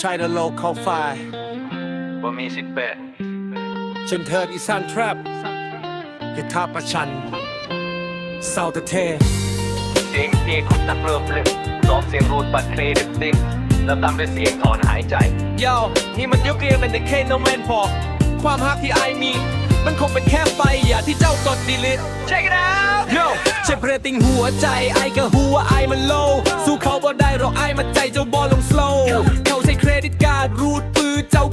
try the local fire บ่มีสิทธิ์แปดฉันเทิร์นอีสานทรัพฮิทาประชันเซาเทเทเสียงเอกของนักเริ่มเล่นซ้อมเสียงรูดบัตรเครดิตติ้งแล้วตามด้วยเสียงถอนหายใจโย่นี่มันยุคเรียนเป็นแต่แค่โนแมนพอความฮักที่ไอมี มันคงเป็นแค่ไฟอย่าที่เจ้ากดดีลิท Check it out Yo ใช่เพรติงหัวใจไอก็หัวไอมันโล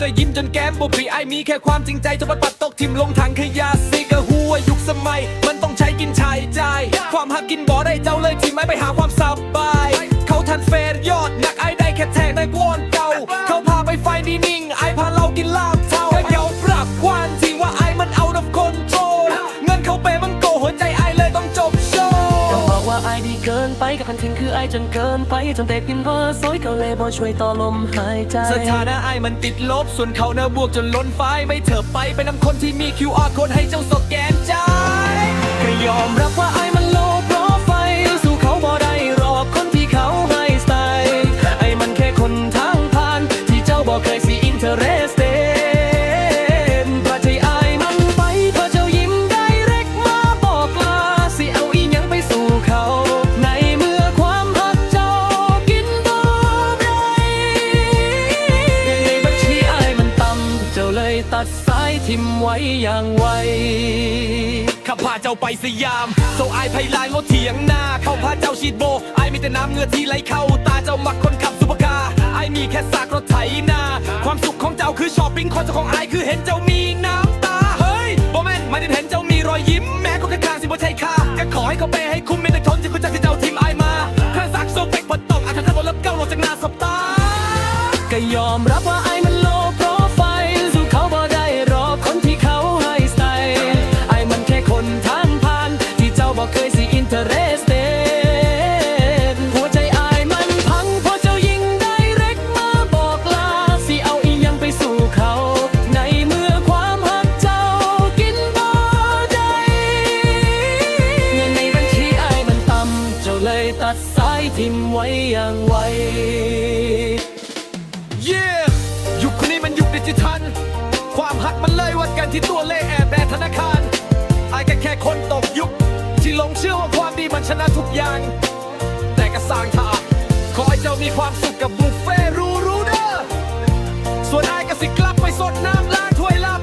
จ้าก็ยิ้มจนแก้มบ่ปรีไอมีแค่ความจริงใจจะมาปัดตกทิมลงถังขยะสิกะหัวยุคสมัย มันต้องใช้กินชายใจ ความหักกินบ่ได้เจ้าเลยที่ไม่ไปหาความสบาย เขาทันเฟรยอดนักไอได้แค่แทงในกวนเก่า เขาพาไปไฟนิ่ง กับคันทิ้งคือไอจนเกินไปจนเตะกินเวอร์ซอยก็เลยบ่ช่วยต่อลมหายใจ สถานะไอมันติดลบ ส่วนเขาเนะบวกจนล้นไฟไม่เถิบไปเป็นน้ำคนที่มี QR โค้ดให้เจ้าสแกนใจยก็ยอมรับว่าไอมันโลภเพราะไฟสู้เขาบ่ได้หรอกคนที่เขาให้สไตล์ไอมันแค่คนทางผ่านที่เจ้าบอกเคยสิ ตัดสายทิมไว้อย่างไวข้าพาเจ้าไปสยามโซไอายไพลายรถเถียงหน้า เข้าพาเจ้าชีดโบไอายมีแต่น้ำเงือที่ไหลเข้า ตาเจ้ามักคนขับซุปเปอร์คาร์ไอายมีแค่ซากรถไถนาความสุขของเจ้าคือช้อปปิ้งคนเจ้าของไอายคือเห็นเจ้ามีน้ำตา เฮ้ยโบแมนไม่ได้เห็นเจ้ามีรอยยิ้ม แม้คนข้างๆสิบ่ใช่ค่าก็ขอให้เขาเปให้คุ้มไม่ได้ทนที่คุณจะที่เจ้า ยตัดสายทิมไว้อย่างไว เย่ยุคนี้มันยุคดิจิทัล ความหักมันเลยวัดกันที่ตัวเลขแอบแบธนาคารไอ้แค่แค่คนตกยุค ที่หลงเชื่อว่าความดีมันชนะทุกอย่าง แต่ก็สร้างทางขอให้เจ้ามีความสุขกับบุฟเฟ่รู้รู้เด้อส่วนไอ้ก็สิกลับไปสดน้ำล้างถ้วยลาบ